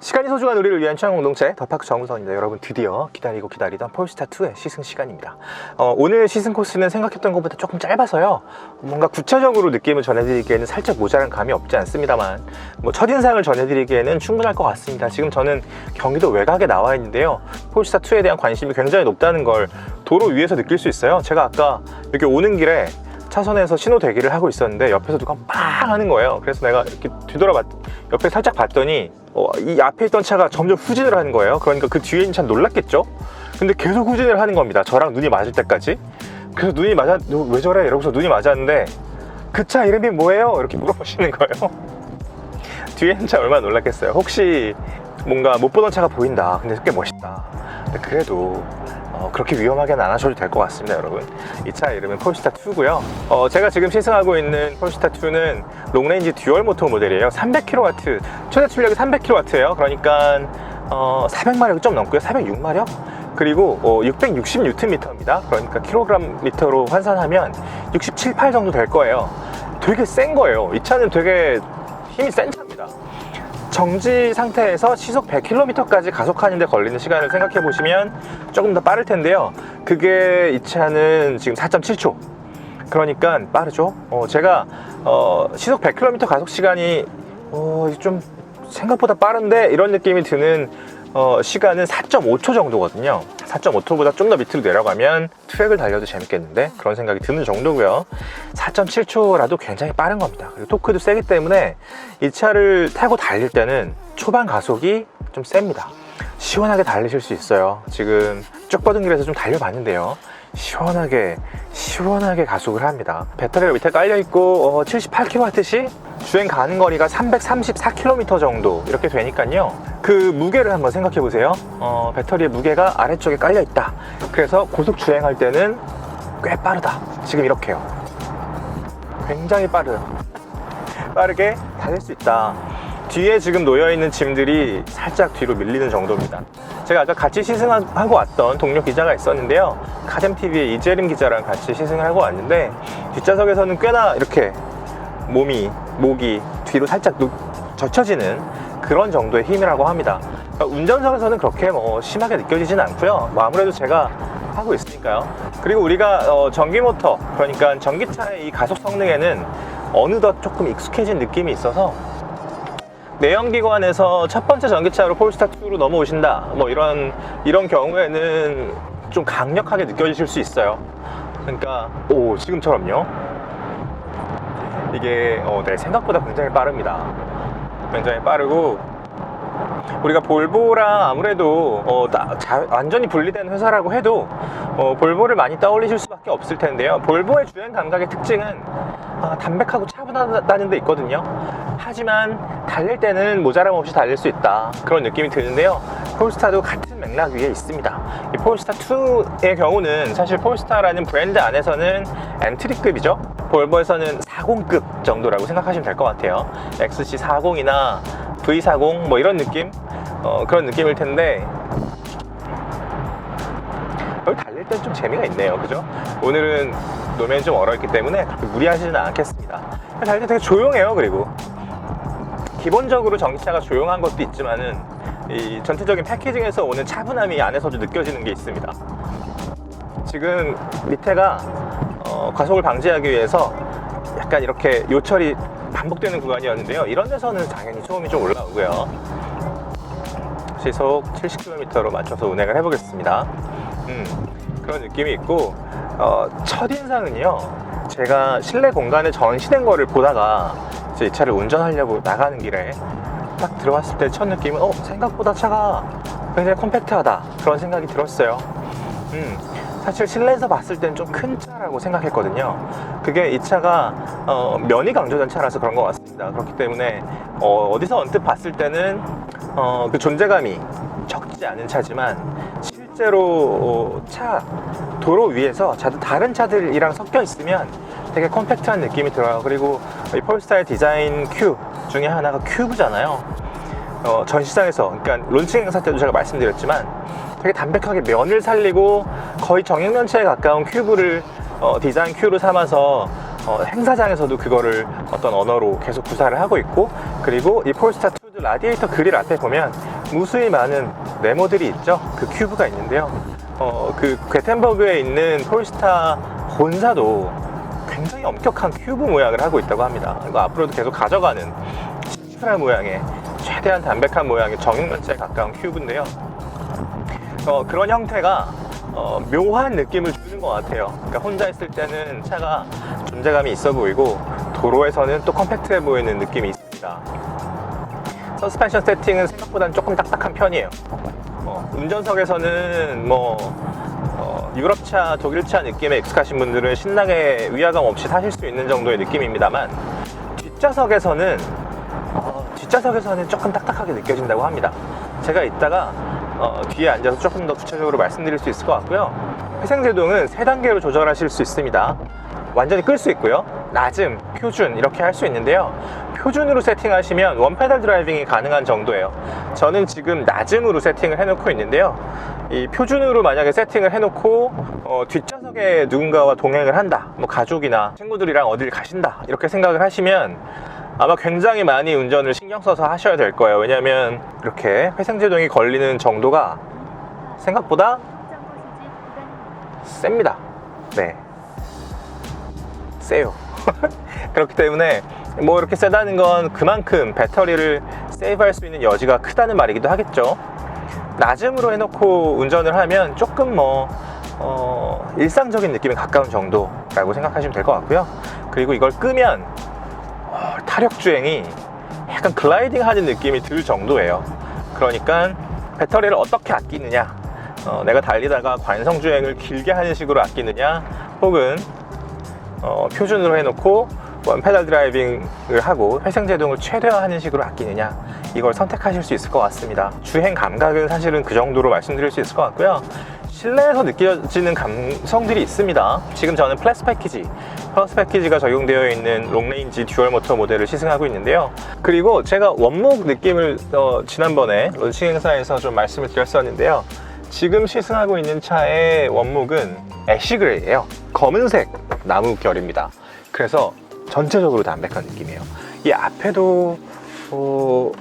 시간이 소중한 우리를 위한 취향 공동체 더파크 정우성입니다. 여러분 드디어 기다리고 기다리던 폴스타2의 시승 시간입니다. 어, 오늘 시승 코스는 생각했던 것보다 조금 짧아서요. 뭔가 구체적으로 느낌을 전해드리기에는 살짝 모자란 감이 없지 않습니다만 뭐 첫인상을 전해드리기에는 충분할 것 같습니다. 지금 저는 경기도 외곽에 나와 있는데요. 폴스타2에 대한 관심이 굉장히 높다는 걸 도로 위에서 느낄 수 있어요. 제가 아까 여기 오는 길에 차선에서 신호 대기를 하고 있었는데 옆에서 누가 빵 하는 거예요. 그래서 내가 이렇게 뒤돌아봤, 옆에 살짝 봤더니 어, 이 앞에 있던 차가 점점 후진을 하는 거예요. 그러니까 그 뒤에 있는 차는 놀랐겠죠? 근데 계속 후진을 하는 겁니다. 저랑 눈이 맞을 때까지. 그래서 눈이 맞아, 너왜 저래? 이러고서 눈이 맞았는데 그 차 이름이 뭐예요? 이렇게 물어보시는 거예요. 뒤에 있는 차 얼마나 놀랐겠어요. 혹시 뭔가 못 보던 차가 보인다. 근데 꽤 멋있다. 근데 그래도 어, 그렇게 위험하게는 안 하셔도 될 것 같습니다, 여러분. 이 차 이름은 폴스타 2고요. 어, 제가 지금 시승하고 있는 폴스타 2는 롱레인지 듀얼 모터 모델이에요. 300kW, 최대 출력이 300kW예요. 그러니까 어, 400마력이 좀 넘고요. 406마력? 그리고 어, 660Nm입니다. 그러니까 킬로그램 미터로 환산하면 67, 8 정도 될 거예요. 되게 센 거예요. 이 차는 되게 힘이 센 차입니다. 정지 상태에서 시속 100km까지 가속하는데 걸리는 시간을 생각해 보시면 조금 더 빠를 텐데요. 그게 이 차는 지금 4.7초. 그러니까 빠르죠. 어, 제가 어, 시속 100km 가속 시간이 어, 좀 생각보다 빠른데 이런 느낌이 드는 어, 시간은 4.5초 정도거든요. 4.5초보다 좀 더 밑으로 내려가면 트랙을 달려도 재밌겠는데 그런 생각이 드는 정도고요. 4.7초라도 굉장히 빠른 겁니다. 그리고 토크도 세기 때문에 이 차를 타고 달릴 때는 초반 가속이 좀 셉니다. 시원하게 달리실 수 있어요. 지금 쭉 뻗은 길에서 좀 달려봤는데요. 시원하게 시원하게 가속을 합니다. 배터리가 밑에 깔려 있고 78kWh 주행 가는 거리가 334km 정도 이렇게 되니까요. 그 무게를 한번 생각해 보세요. 어, 배터리의 무게가 아래쪽에 깔려 있다. 그래서 고속 주행할 때는 꽤 빠르다. 지금 이렇게요. 굉장히 빠르. 빠르게 달릴 수 있다. 뒤에 지금 놓여있는 짐들이 살짝 뒤로 밀리는 정도입니다. 제가 아까 같이 시승하고 왔던 동료 기자가 있었는데요. 카뎀TV의 이재림 기자랑 같이 시승을 하고 왔는데 뒷좌석에서는 꽤나 이렇게 몸이, 목이 뒤로 살짝 누- 젖혀지는 그런 정도의 힘이라고 합니다. 그러니까 운전석에서는 그렇게 뭐 심하게 느껴지진 않고요. 뭐 아무래도 제가 하고 있으니까요. 그리고 우리가 어, 전기 모터, 그러니까 전기차의 이 가속 성능에는 어느덧 조금 익숙해진 느낌이 있어서 내연기관에서 첫 번째 전기차로 폴스타2로 넘어오신다. 뭐 이런, 이런 경우에는 좀 강력하게 느껴지실 수 있어요. 그러니까, 오, 지금처럼요. 이게, 어, 네, 생각보다 굉장히 빠릅니다. 굉장히 빠르고, 우리가 볼보랑 아무래도 어, 다- 자- 완전히 분리된 회사라고 해도 어, 볼보를 많이 떠올리실 수밖에 없을 텐데요. 볼보의 주행 감각의 특징은 아, 담백하고 차분하다는 데 있거든요. 하지만 달릴 때는 모자람 없이 달릴 수 있다. 그런 느낌이 드는데요. 폴스타도 같은 맥락 위에 있습니다. 이 폴스타 2의 경우는 사실 폴스타라는 브랜드 안에서는 엔트리급이죠. 볼보에서는 40급 정도라고 생각하시면 될 것 같아요. XC40이나 V40 뭐 이런 느낌? 어, 그런 느낌일 텐데 땐 좀 재미가 있네요. 그죠? 오늘은 노면이 좀 얼어있기 때문에 그렇게 무리하지는 않겠습니다. 때 되게 조용해요. 그리고 기본적으로 전기차가 조용한 것도 있지만은 이 전체적인 패키징에서 오는 차분함이 안에서도 느껴지는 게 있습니다. 지금 밑에가 어, 과속을 방지하기 위해서 약간 이렇게 요철이 반복되는 구간이었는데요. 이런 데서는 당연히 소음이 좀 올라오고요. 시속 70km로 맞춰서 운행을 해보겠습니다. 음, 그런 느낌이 있고 어, 첫인상은요. 제가 실내 공간에 전시된 거를 보다가 이제 이 차를 운전하려고 나가는 길에 딱 들어왔을 때 첫 느낌은 어, 생각보다 차가 굉장히 컴팩트하다 그런 생각이 들었어요. 음, 사실 실내에서 봤을 땐좀큰 차라고 생각했거든요. 그게 이 차가 어, 면이 강조된 차라서 그런 것 같습니다. 그렇기 때문에 어, 디서 언뜻 봤을 때는 어, 그 존재감이 적지 않은 차지만 실제로 어, 차 도로 위에서 자- 다른 차들이랑 섞여 있으면 되게 컴팩트한 느낌이 들어요. 그리고 이 폴스타의 디자인 큐 중에 하나가 큐브잖아요. 어, 전시장에서, 그러니까 론칭 행사 때도 제가 말씀드렸지만 되게 담백하게 면을 살리고 거의 정육면체에 가까운 큐브를 어, 디자인 큐로 삼아서 어, 행사장에서도 그거를 어떤 언어로 계속 구사를 하고 있고 그리고 이 폴스타 2도 라디에이터 그릴 앞에 보면 무수히 많은 네모들이 있죠. 그 큐브가 있는데요. 어, 그 괴텐버그에 있는 폴스타 본사도 굉장히 엄격한 큐브 모양을 하고 있다고 합니다. 이거 앞으로도 계속 가져가는 시프라 모양의 최대한 담백한 모양의 정육면체에 가까운 큐브인데요. 어, 그런 형태가 어, 묘한 느낌을 주는 것 같아요. 그러니까 혼자 있을 때는 차가 존재감이 있어 보이고 도로에서는 또 컴팩트해 보이는 느낌이 있습니다. 서스펜션 세팅은 생각보다는 조금 딱딱한 편이에요. 어, 운전석에서는 뭐 어, 유럽차, 독일차 느낌의 익숙하신 분들은 신나게 위화감 없이 타실 수 있는 정도의 느낌입니다만 뒷좌석에서는 어, 뒷좌석에서는 조금 딱딱하게 느껴진다고 합니다. 제가 이따가 어, 뒤에 앉아서 조금 더 구체적으로 말씀드릴 수 있을 것 같고요. 회생제동은 세 단계로 조절하실 수 있습니다. 완전히 끌 수 있고요. 낮음, 표준 이렇게 할 수 있는데요. 표준으로 세팅하시면 원페달 드라이빙이 가능한 정도예요. 저는 지금 낮음으로 세팅을 해놓고 있는데요. 이 표준으로 만약에 세팅을 해놓고 어, 뒷좌석에 누군가와 동행을 한다, 뭐 가족이나 친구들이랑 어딜 가신다 이렇게 생각을 하시면 아마 굉장히 많이 운전을 신경 써서 하셔야 될 거예요. 왜냐하면 이렇게 회생제동이 걸리는 정도가 생각보다 셉니다. 네. 세요. 그렇기 때문에 뭐 이렇게 세다는 건 그만큼 배터리를 세이브할 수 있는 여지가 크다는 말이기도 하겠죠. 낮음으로 해놓고 운전을 하면 조금 뭐 어, 일상적인 느낌에 가까운 정도라고 생각하시면 될 것 같고요. 그리고 이걸 끄면 어, 타력 주행이 약간 글라이딩 하는 느낌이 들 정도예요. 그러니까 배터리를 어떻게 아끼느냐, 어, 내가 달리다가 관성 주행을 길게 하는 식으로 아끼느냐, 혹은 어, 표준으로 해놓고 원페달 드라이빙을 하고 회생제동을 최대화하는 식으로 아끼느냐 이걸 선택하실 수 있을 것 같습니다. 주행 감각은 사실은 그 정도로 말씀드릴 수 있을 것 같고요. 실내에서 느껴지는 감성들이 있습니다. 지금 저는 플러스 패키지 플러스 패키지가 적용되어 있는 롱레인지 듀얼 모터 모델을 시승하고 있는데요. 그리고 제가 원목 느낌을 어, 지난번에 런칭 행사에서 좀 말씀을 드렸었는데요. 지금 시승하고 있는 차의 원목은 애쉬 그레이예요. 검은색 나무 결입니다. 그래서 전체적으로 담백한 느낌이에요. 이 앞에도 어,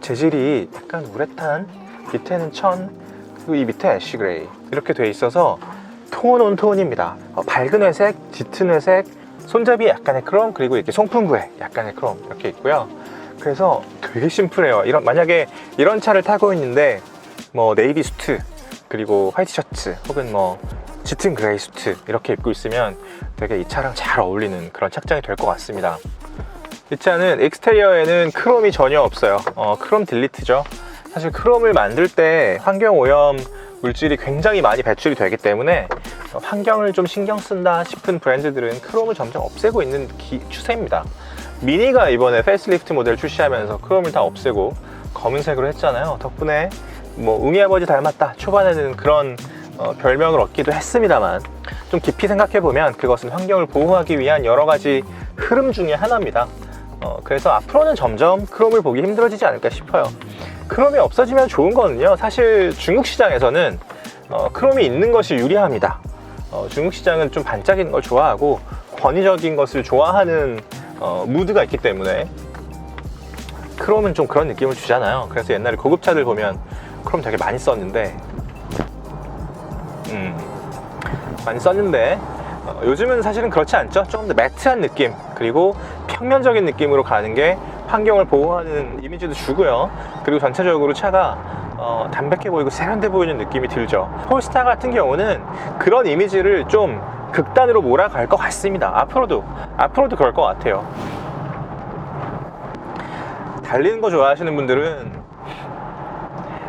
재질이 약간 우레탄 밑에는 천 그리고 이 밑에 애쉬 그레이. 이렇게 돼 있어서 톤 온 톤입니다. 어, 밝은 회색 짙은 회색 손잡이 약간의 크롬 그리고 이렇게 송풍구에 약간의 크롬. 이렇게 있고요. 그래서 되게 심플해요. 이런 만약에 이런 차를 타고 있는데 뭐 네이비 수트 그리고 화이트 셔츠 혹은 뭐 짙은 그레이 수트 이렇게 입고 있으면 되게 이 차랑 잘 어울리는 그런 착장이 될 것 같습니다. 이 차는 엑스테리어에는 크롬이 전혀 없어요. 어, 크롬 딜리트죠. 사실 크롬을 만들 때 환경 오염 물질이 굉장히 많이 배출이 되기 때문에 어, 환경을 좀 신경 쓴다 싶은 브랜드들은 크롬을 점점 없애고 있는 기- 추세입니다. 미니가 이번에 페이스리프트 모델 출시하면서 크롬을 다 없애고 검은색으로 했잖아요. 덕분에 뭐 웅이 아버지 닮았다 초반에는 그런 어, 별명을 얻기도 했습니다만 좀 깊이 생각해 보면 그것은 환경을 보호하기 위한 여러 가지 흐름 중에 하나입니다. 어, 그래서 앞으로는 점점 크롬을 보기 힘들어지지 않을까 싶어요. 크롬이 없어지면 좋은 거는요. 사실 중국 시장에서는 어, 크롬이 있는 것이 유리합니다. 어, 중국 시장은 좀 반짝이는 걸 좋아하고 권위적인 것을 좋아하는 어, 무드가 있기 때문에 크롬은 좀 그런 느낌을 주잖아요. 그래서 옛날에 고급차들 보면 크롬 되게 많이 썼는데 많이 썼는데 어, 요즘은 사실은 그렇지 않죠. 조금 더 매트한 느낌 그리고 평면적인 느낌으로 가는 게 환경을 보호하는 이미지도 주고요. 그리고 전체적으로 차가 어, 담백해 보이고 세련돼 보이는 느낌이 들죠. 폴스타 같은 경우는 그런 이미지를 좀 극단으로 몰아갈 것 같습니다. 앞으로도 앞으로도 그럴 것 같아요. 달리는 거 좋아하시는 분들은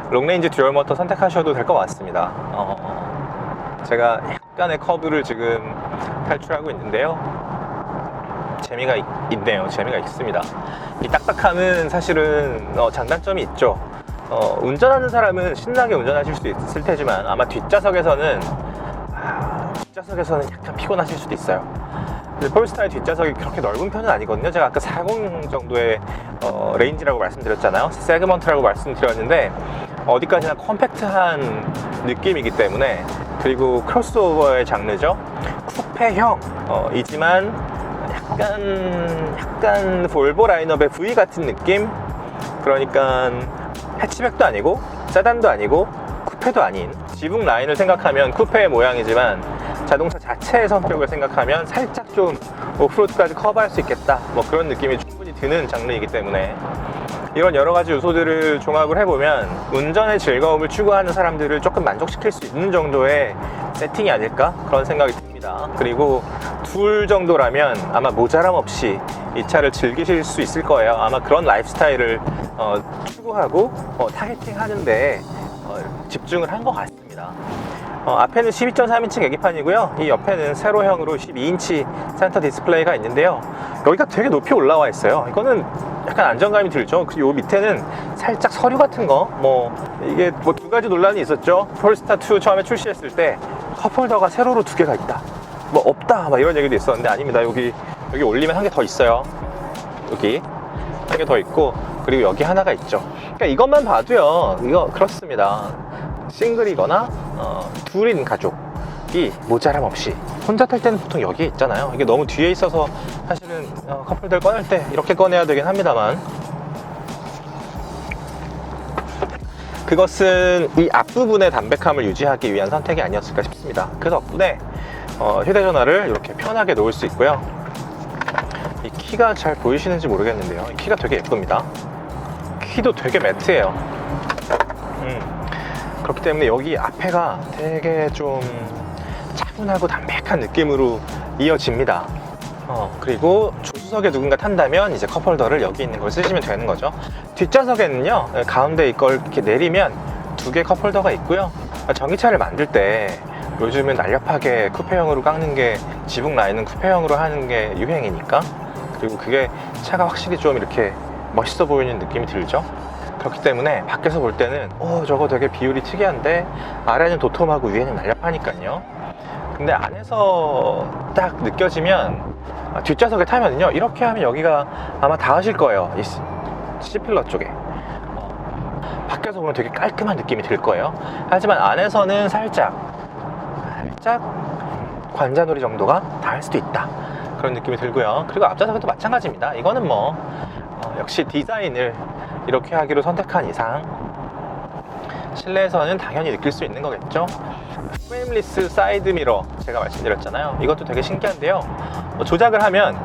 롱레인지 듀얼 모터 선택하셔도 될 것 같습니다. 어, 제가 약간의 커브를 지금 탈출하고 있는데요. 재미가 있, 네요 재미가 있습니다. 이 딱딱함은 사실은 어, 장단점이 있죠. 어, 운전하는 사람은 신나게 운전하실 수 있을 테지만 아마 뒷좌석에서는 아, 뒷좌석에서는 약간 피곤하실 수도 있어요. 근데 폴스타의 뒷좌석이 그렇게 넓은 편은 아니거든요. 제가 아까 40 정도의 어, 레인지라고 말씀드렸잖아요. 세그먼트라고 말씀드렸는데 어디까지나 컴팩트한 느낌이기 때문에 그리고 크로스오버의 장르죠. 쿠페형 어, 이지만 약간 약간 볼보 라인업의 V 같은 느낌. 그러니까 해치백도 아니고 세단도 아니고 쿠페도 아닌 지붕 라인을 생각하면 쿠페의 모양이지만 자동차 자체의 성격을 생각하면 살짝 좀 오프로드까지 커버할 수 있겠다 뭐 그런 느낌이 충분히 드는 장르이기 때문에 이런 여러 가지 요소들을 종합을 해보면 운전의 즐거움을 추구하는 사람들을 조금 만족시킬 수 있는 정도의 세팅이 아닐까 그런 생각이 듭니다. 그리고 둘 정도라면 아마 모자람 없이 이 차를 즐기실 수 있을 거예요. 아마 그런 라이프스타일을 어, 추구하고 어, 타겟팅 하는데 어, 집중을 한 것 같습니다. 어, 앞에는 12.3인치 계기판이고요. 이 옆에는 세로형으로 12인치 센터 디스플레이가 있는데요. 여기가 되게 높이 올라와 있어요. 이거는 약간 안정감이 들죠. 그리고 요 밑에는 살짝 서류 같은 거, 뭐 이게 뭐 두 가지 논란이 있었죠. 폴스타 2 처음에 출시했을 때 컵홀더가 세로로 두 개가 있다. 뭐 없다, 막 이런 얘기도 있었는데 아닙니다. 여기 여기 올리면 한 개 더 있어요. 여기 한 개 더 있고 그리고 여기 하나가 있죠. 그러니까 이것만 봐도요. 이거 그렇습니다. 싱글이거나 어, 둘인 가족이 모자람 없이 혼자 탈 때는 보통 여기에 있잖아요. 이게 너무 뒤에 있어서 사실은 어, 커플들 꺼낼 때 이렇게 꺼내야 되긴 합니다만 그것은 이 앞부분의 담백함을 유지하기 위한 선택이 아니었을까 싶습니다. 그 덕분에 어, 휴대전화를 이렇게 편하게 놓을 수 있고요. 이 키가 잘 보이시는지 모르겠는데요. 이 키가 되게 예쁩니다. 키도 되게 매트해요. 음, 그렇기 때문에 여기 앞에가 되게 좀 차분하고 담백한 느낌으로 이어집니다. 어, 그리고 조수석에 누군가 탄다면 이제 컵홀더를 여기 있는 걸 쓰시면 되는 거죠. 뒷좌석에는요, 가운데 이걸 이렇게 내리면 두 개 컵홀더가 있고요. 전기차를 만들 때 요즘은 날렵하게 쿠페형으로 깎는 게 지붕 라인은 쿠페형으로 하는 게 유행이니까 그리고 그게 차가 확실히 좀 이렇게 멋있어 보이는 느낌이 들죠. 그렇기 때문에 밖에서 볼 때는 어 저거 되게 비율이 특이한데 아래는 도톰하고 위에는 날렵하니까요. 근데 안에서 딱 느껴지면 아, 뒷좌석에 타면요 이렇게 하면 여기가 아마 닿으실 거예요. 이 C필러 쪽에. 어, 밖에서 보면 되게 깔끔한 느낌이 들 거예요. 하지만 안에서는 살짝 살짝 관자놀이 정도가 닿을 수도 있다. 그런 느낌이 들고요. 그리고 앞좌석도 마찬가지입니다. 이거는 뭐 어, 역시 디자인을 이렇게 하기로 선택한 이상 실내에서는 당연히 느낄 수 있는 거겠죠. 프레임리스 사이드 미러 제가 말씀드렸잖아요. 이것도 되게 신기한데요. 어, 조작을 하면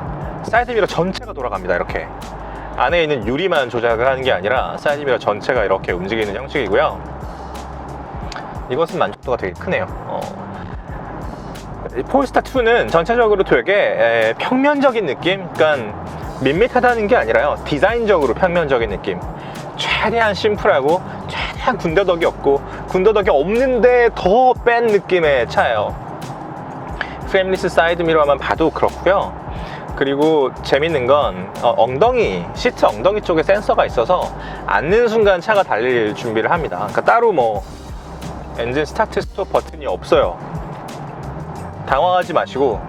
사이드 미러 전체가 돌아갑니다. 이렇게 안에 있는 유리만 조작을 하는 게 아니라 사이드 미러 전체가 이렇게 움직이는 형식이고요. 이것은 만족도가 되게 크네요. 어, 이 폴스타 2는 전체적으로 되게 에, 평면적인 느낌, 그러니까 밋밋하다는 게 아니라요. 디자인적으로 평면적인 느낌. 최대한 심플하고 최대한 군더더기 없고 군더더기 없는데 더 뺀 느낌의 차예요. 프레임리스 사이드 미러만 봐도 그렇고요. 그리고 재밌는 건 어, 엉덩이 시트 엉덩이 쪽에 센서가 있어서 앉는 순간 차가 달릴 준비를 합니다. 그러니까 따로 뭐 엔진 스타트 스톱 버튼이 없어요. 당황하지 마시고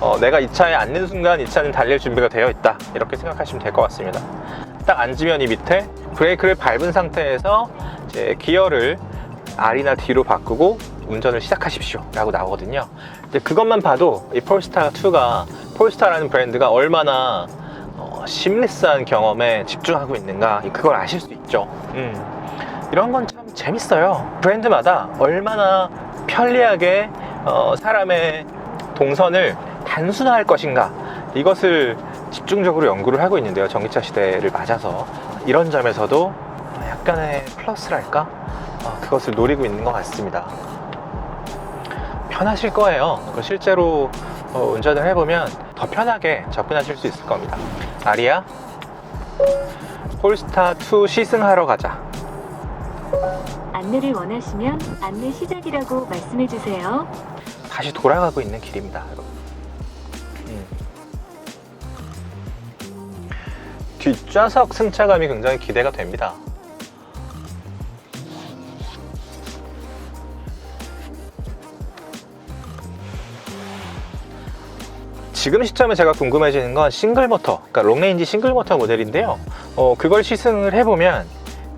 어, 내가 이 차에 앉는 순간 이 차는 달릴 준비가 되어 있다. 이렇게 생각하시면 될 것 같습니다. 딱 앉으면 이 밑에 브레이크를 밟은 상태에서 이제 기어를 R이나 D로 바꾸고 운전을 시작하십시오 라고 나오거든요. 이제 그것만 봐도 이 폴스타 2가 폴스타라는 브랜드가 얼마나 어, 심리스한 경험에 집중하고 있는가 그걸 아실 수 있죠. 음. 이런 건 참 재밌어요. 브랜드마다 얼마나 편리하게 어, 사람의 동선을 단순화할 것인가? 이것을 집중적으로 연구를 하고 있는데요. 전기차 시대를 맞아서. 이런 점에서도 약간의 플러스랄까? 어, 그것을 노리고 있는 것 같습니다. 편하실 거예요. 그 실제로 어, 운전을 해보면 더 편하게 접근하실 수 있을 겁니다. 아리야 폴스타 2 시승하러 가자. 안내를 원하시면 안내 시작이라고 말씀해 주세요. 다시 돌아가고 있는 길입니다, 여러분. 뒷좌석 승차감이 굉장히 기대가 됩니다. 지금 시점에 제가 궁금해지는 건 싱글 모터, 그러니까 롱레인지 싱글 모터 모델인데요. 어, 그걸 시승을 해보면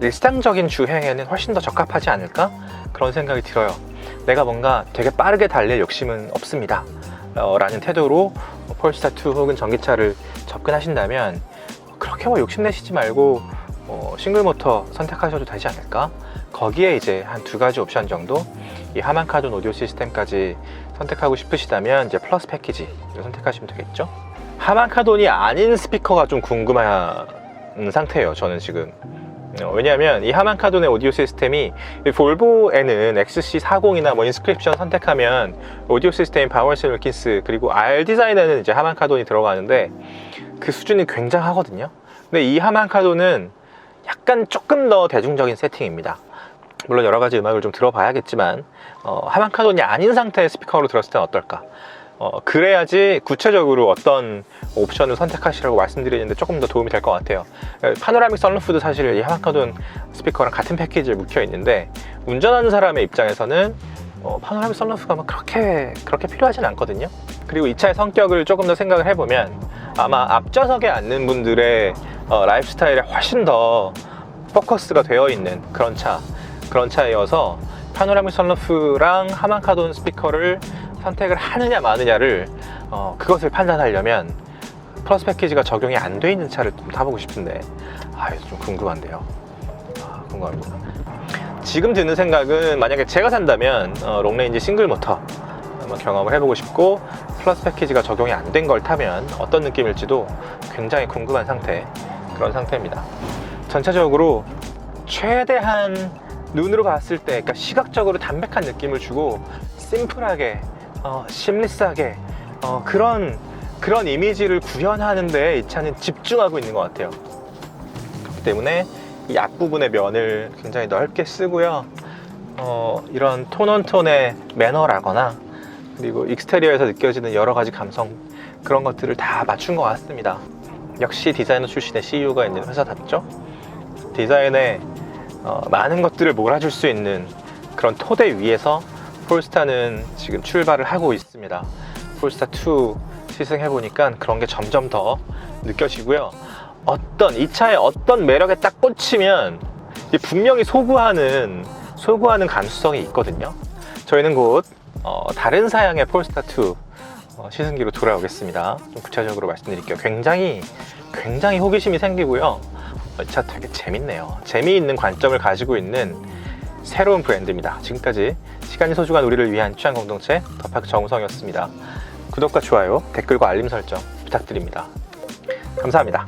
일상적인 주행에는 훨씬 더 적합하지 않을까? 그런 생각이 들어요. 내가 뭔가 되게 빠르게 달릴 욕심은 없습니다. 어, 라는 태도로 폴스타 2 혹은 전기차를 접근하신다면 그렇게 뭐 욕심내시지 말고 뭐 싱글 모터 선택하셔도 되지 않을까? 거기에 이제 한 두 가지 옵션 정도 이 하만 카돈 오디오 시스템까지 선택하고 싶으시다면 이제 플러스 패키지를 선택하시면 되겠죠. 하만 카돈이 아닌 스피커가 좀 궁금한 상태예요. 저는 지금 어, 왜냐하면 이 하만 카돈의 오디오 시스템이 이 볼보에는 XC40이나 뭐 인스크립션 선택하면 오디오 시스템 바월스 윌킨스 그리고 R 디자인에는 이제 하만 카돈이 들어가는데 그 수준이 굉장하거든요. 근데 이 하만 카돈은 약간 조금 더 대중적인 세팅입니다. 물론 여러 가지 음악을 좀 들어봐야겠지만 어, 하만 카돈이 아닌 상태의 스피커로 들었을 땐 어떨까? 어, 그래야지 구체적으로 어떤 옵션을 선택하시라고 말씀드리는데 조금 더 도움이 될 것 같아요. 파노라믹 썬루프도 사실 이 하마카돈 스피커랑 같은 패키지에 묵혀 있는데 운전하는 사람의 입장에서는 어, 파노라믹 썬루프가 막 그렇게 그렇게 필요하진 않거든요. 그리고 이 차의 성격을 조금 더 생각을 해보면 아마 앞좌석에 앉는 분들의 어, 라이프 스타일에 훨씬 더 포커스가 되어 있는 그런 차 그런 차이어서 파노라믹 썬루프랑 하만카돈 스피커를 선택을 하느냐 마느냐를 어, 그것을 판단하려면 플러스 패키지가 적용이 안 돼 있는 차를 좀 타보고 싶은데 아, 이거 좀 궁금한데요. 아, 궁금합니다. 지금 드는 생각은 만약에 제가 산다면 어, 롱레인지 싱글 모터 한번 경험을 해보고 싶고 플러스 패키지가 적용이 안 된 걸 타면 어떤 느낌일지도 굉장히 궁금한 상태 그런 상태입니다. 전체적으로 최대한 눈으로 봤을 때 그러니까 시각적으로 담백한 느낌을 주고 심플하게 어, 심리스하게 어, 그런 그런 이미지를 구현하는데 이 차는 집중하고 있는 것 같아요. 그렇기 때문에 이 앞부분의 면을 굉장히 넓게 쓰고요. 어, 이런 톤온톤의 매너라거나 그리고 익스테리어에서 느껴지는 여러 가지 감성 그런 것들을 다 맞춘 것 같습니다. 역시 디자이너 출신의 CEO가 있는 회사답죠. 디자인에 어, 많은 것들을 몰아줄 수 있는 그런 토대 위에서 폴스타는 지금 출발을 하고 있습니다. 폴스타 2 시승해 보니까 그런 게 점점 더 느껴지고요. 어떤 이 차의 어떤 매력에 딱 꽂히면 이 분명히 소구하는 소구하는 감수성이 있거든요. 저희는 곧 어, 다른 사양의 폴스타 2 어, 시승기로 돌아오겠습니다. 좀 구체적으로 말씀드릴게요. 굉장히 굉장히 호기심이 생기고요. 이 차 되게 재밌네요. 재미있는 관점을 가지고 있는 새로운 브랜드입니다. 지금까지 시간이 소중한 우리를 위한 취향 공동체 더파크 정우성이었습니다. 구독과 좋아요, 댓글과 알림 설정 부탁드립니다. 감사합니다.